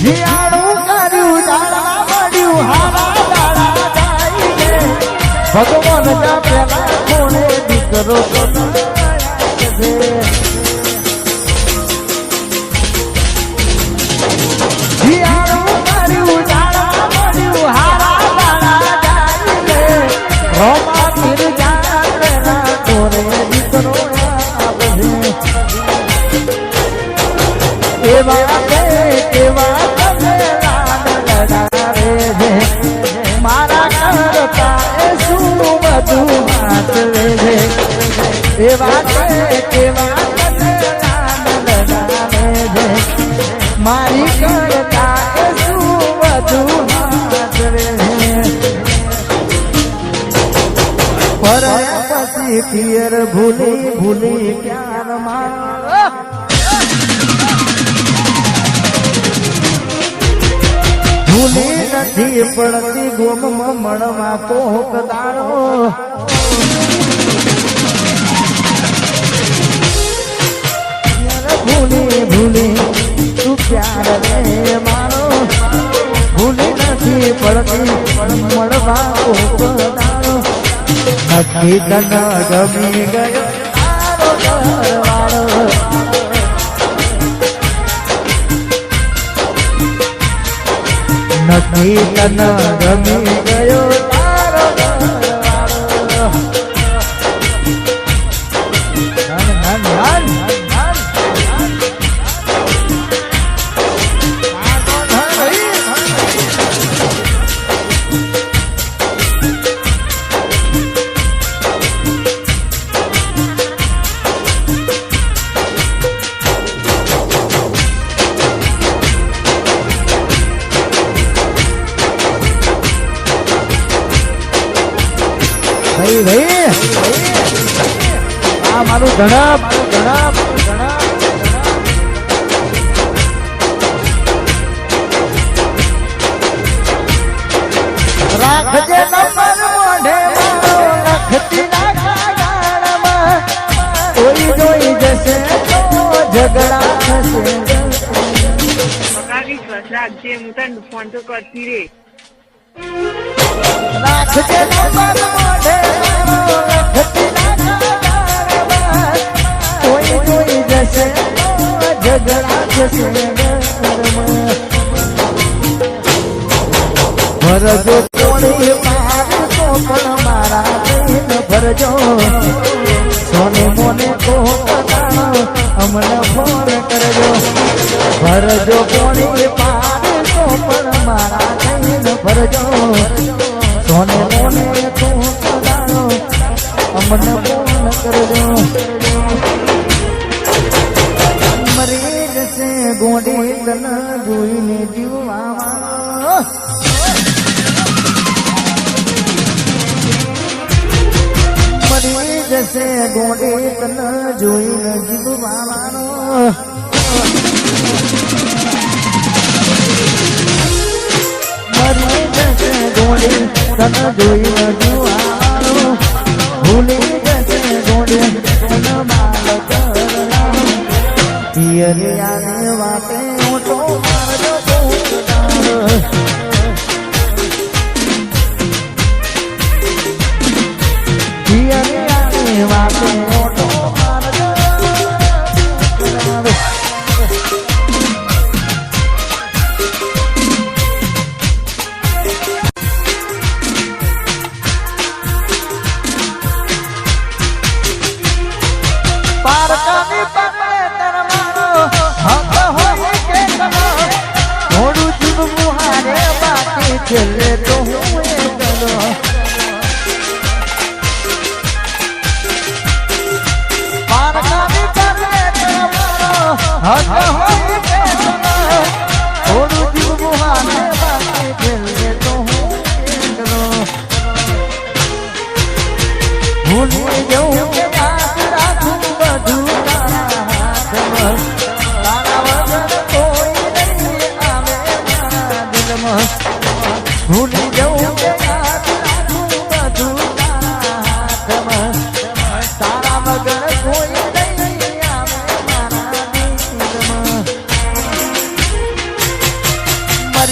શિયાળું કર્યું દાડા મળ્યું, હારા દાડા જાય ભગવાન જા પેલા કોને દીકરો બનાવ્યા શિયાળું એવા છે એવા કેવા મારી કરતા શું વાંચવે પછી પિયર ભૂલી ભૂલી ક્યારમાં ભૂલી નથી પડતી ગોમ મળવા કોક દાડો ભૂલી ભૂલી, તું પ્યાર રે મારો? ભૂલી નથી પડતી મળવા નથી તના ગમી ગયો તારો ઘરવાળો. નથી તન ગમી ભાઈ ભાઈ. આ મારું ધણા મારું ધડપ ધડપ રાખજે નંબર મોઢે મારો લખતી કોઈ જોઈ જશે તો ઝઘડા થશે. રાખજે હું તને ફોન તો કરતી રે રાખજે નંબર મોઢે જશે ઝઘડા થશે ભરજો કોણી પાર તો પણ મારા ભરજો. સોને મોને તો અમને ફોન કરજો. ભરજો કોણી ગોડી તન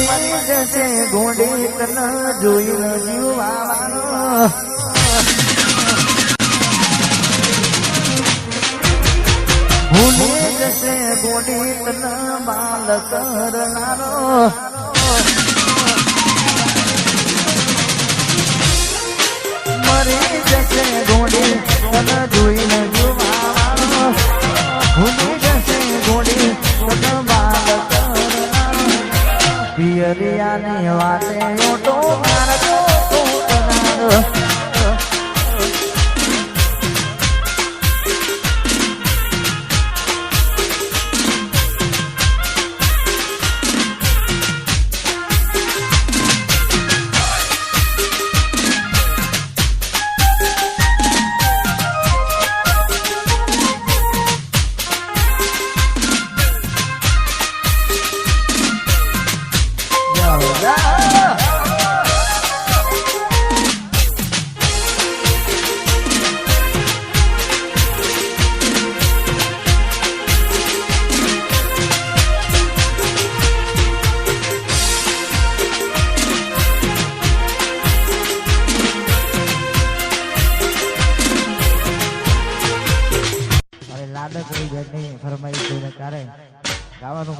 મરી જશે ગોંડી તન જોઈને જીવવાનો ભૂલી જશે ગોંડી તન જશે ગોંડી તન પિયરિયાની વાતે ઓટો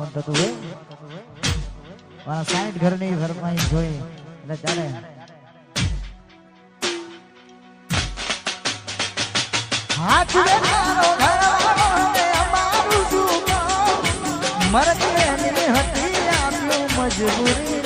ગાવાનું થતું હોય મારા સાઈઠ ઘરની ફરમાઈશ જોઈ એટલે ચાલે જુગામ. હતી આપ્યું મજબૂરીનું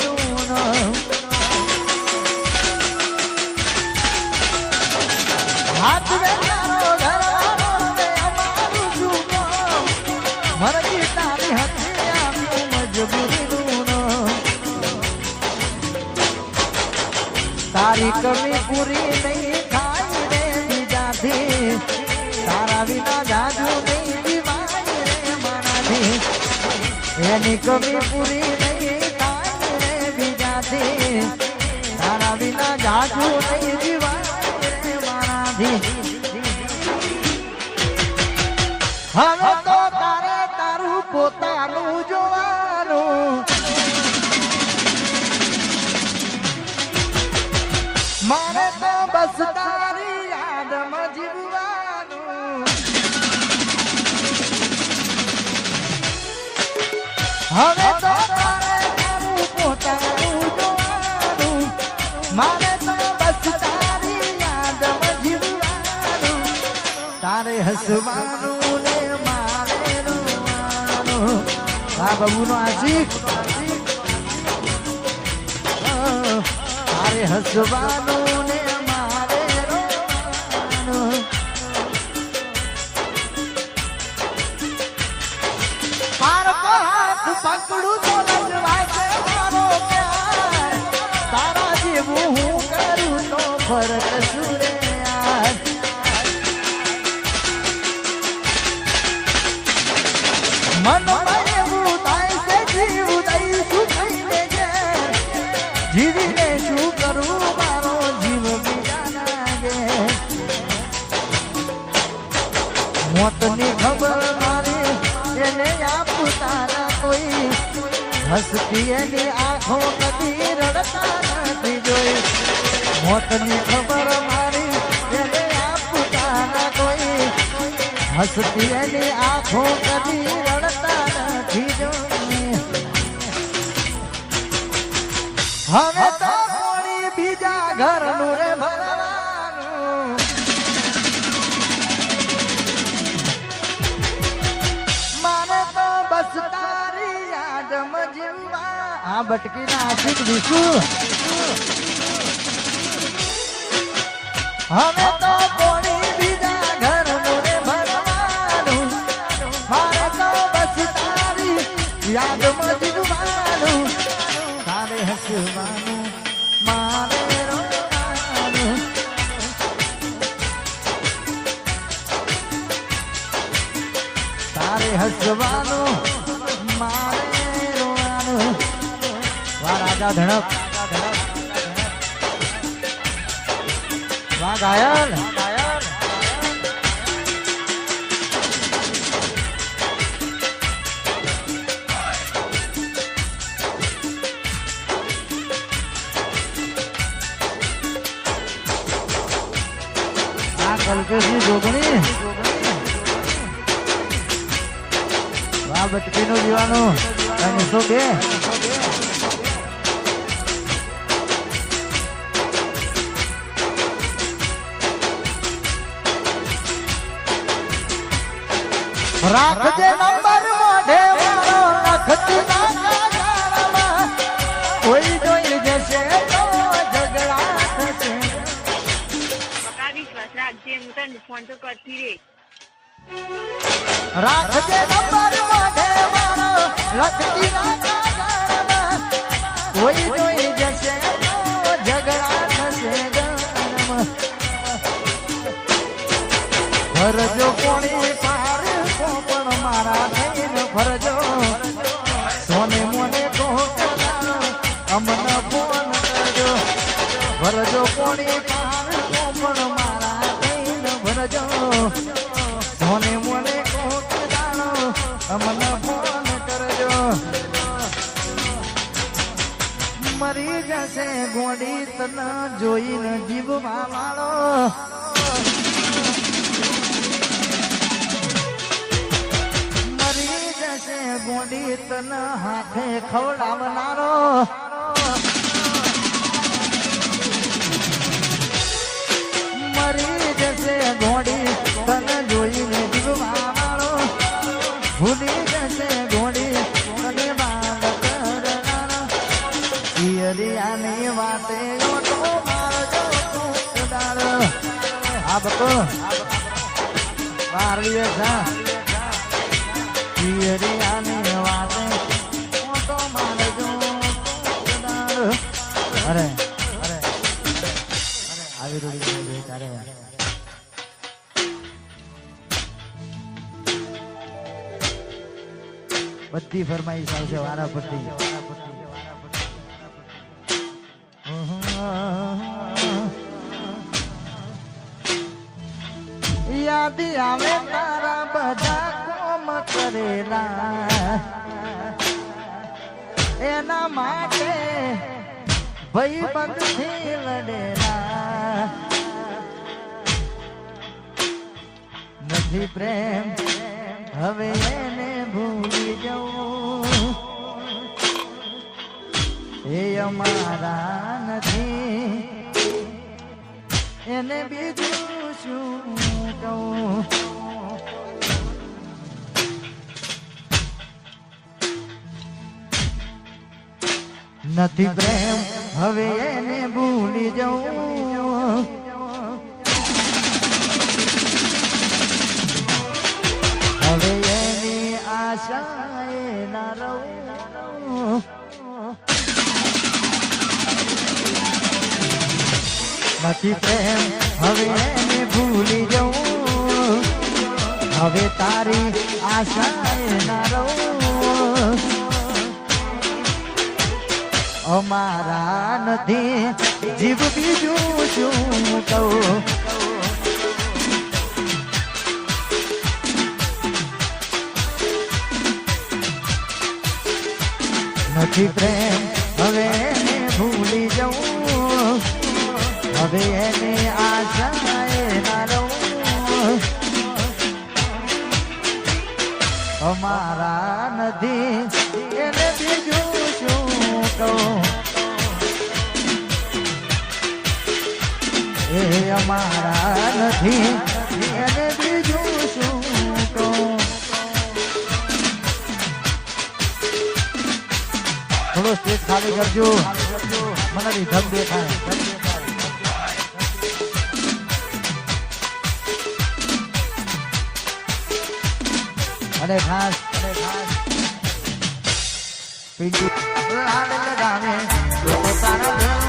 તારી કમી પૂરી નહીં થાય રે બીજાથી. તારા વિના જાજુ નહીં દિવાય રે મારાથી. એની કમી પૂરી નહીં થાય રે બીજાથી. તારા વિના જાજુ નહીં દિવાય રે મારાથી. હવે બસ તારી યાદમાં જીવવાનું હવે તો મારે તો બસ તારી જીવવાનું તારે હસવાનું ને મારે રોવાનું. આ બબુનો આશિક. તારે હસવાનું ફરક સુરે થાય છે થઈને શું કરું મારો જીવ બીજા લાગે મોતની ખબર મારી એને આપતા ના કોઈ હસતી એની આંખો કદી રડતા નથી જોઈ મોતની ખબર મારી, એને આપતા કોઈ. હસતી એની આંખો કદી રડતા નથી જો હવે તો કોણી બીજા ઘરનું રે ભરવાનું. મારે તો બસ આ બટકી ના આશિક હવે તો બીજા ઘરનું રે ભરવાનું? મારે તો બસ તારી મારે રોવાનું તારે હસવાનું, મારે રોવાનું. વાહ રાજા ધણક. ગાયન કલ્પેશની જોગણી. આ બટકીનું જીવાનું ત્રણસો બે રાખજે નંબર મોઢે મારો રાખતી. કોઈ જોઈ જશે ઝઘડા થશે બકા વિશ્વાસ રાખજે હું તને ફોન તો કરતી રે રાખજે નંબર મોઢે મારો લખતી તને જોઈને જીવવા વાળો. મરી જશે ગોડી તન હાથે ખવડાવનારો. મરી આ બકો બાર દિવસ હા પિયરિયાની વાતે ઓટો મારજો અરે અરે આવી રૂડી છે તારે બધી ફરમાઈશ આવશે વારા પરથી એના માટે ભાઈ બંધથી લડેલા. નથી પ્રેમ, હવે એને ભૂલી જવું. એ અમારા નથી. એને બીજું શું કહું? નથી પ્રેમ, હવે એને ભૂલી જવું. હવે એની આશાએ ના રહું. નથી પ્રેમ, હવે એને ભૂલી જવું. હવે તારી આશાએ ના રહું. અમારા નથી. જીવ બીજું શું કહું? નથી પ્રેમ એ નથી. થોડો સ્ટેજ ખાલી કરજો. મને બી ધમ દેખાય. અને ખાસ લોકો તારા